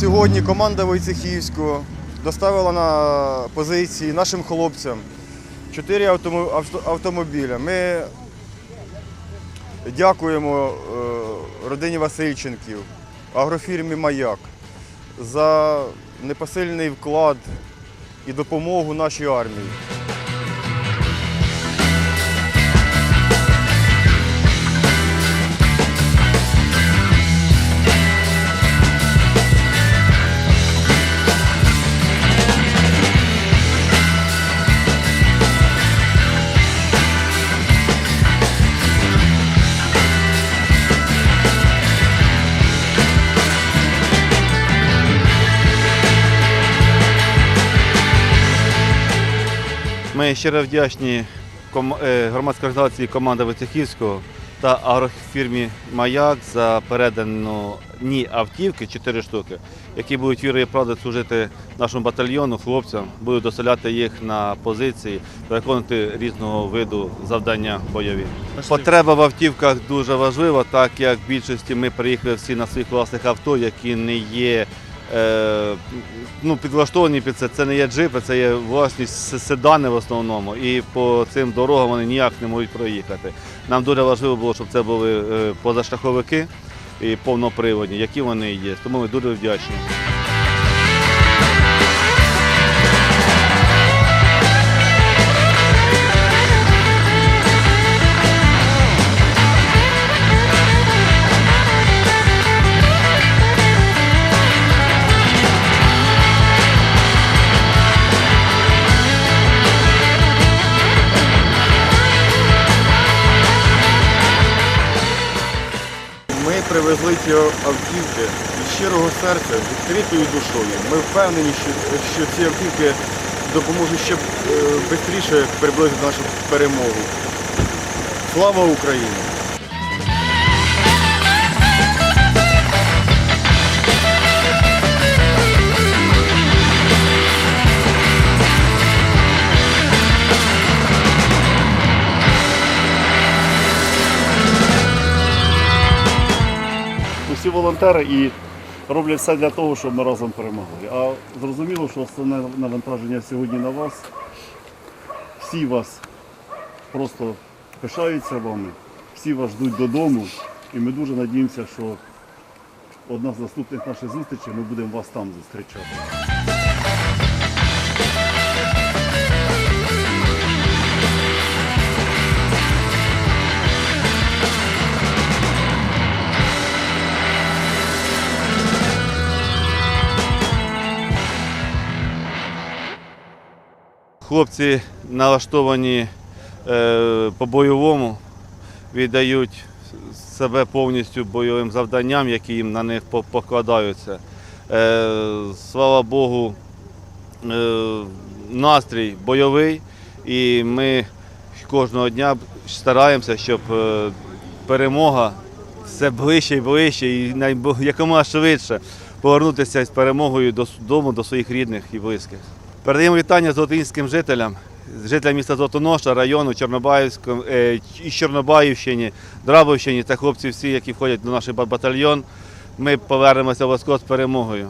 Сьогодні команда Войцехівського доставила на позиції нашим хлопцям чотири автомобіля. Ми дякуємо е, родині Васильченків, агрофірмі Маяк за непосильний вклад і допомогу нашій армії. Ми щиро вдячні е, громадській організації команда Вицехівського та агрофірмі Маяк за передану ні автівки, 4 штуки, які будуть вірою і правдою служити нашому батальйону, хлопцям, будуть доселяти їх на позиції та виконувати різного виду завдання бойові. Потреба в автівках дуже важлива, так як в більшості ми приїхали всі на своїх власних авто, які не є ну, підлаштовані під це. Це не є джипи, це є власні седани в основному. І по цим дорогам вони ніяк не можуть проїхати. Нам дуже важливо було, щоб це були е, позашляховики і повноприводні, які вони є. Тому ми дуже вдячні. Привезли ці автівки з щирого серця, з відкритою душою. Ми впевнені, що, що ці автівки допоможуть ще швидше приблизити нашу перемогу. Слава Україні! Усі волонтери і роблять все для того, щоб ми разом перемогли. А зрозуміло, що основне навантаження сьогодні на вас. Всі вас просто пишаються вами, всі вас ждуть додому. І ми дуже надіємося, що одна з наступних наших зустрічей ми будемо вас там зустрічати. Хлопці налаштовані е, по-бойовому, віддають себе повністю бойовим завданням, які їм на них покладаються. Е, слава Богу, е, настрій бойовий, і ми кожного дня стараємося, щоб перемога все ближче і ближче, і якомога швидше повернутися з перемогою додому до своїх рідних і близьких. Передаємо вітання золотинським жителям, жителям міста Золотоноша, району Чорнобаївському е, із Чорнобаївщині, Драбовщині та хлопці всі, які входять до нашого батальйон. Ми повернемося обов'язково з перемогою.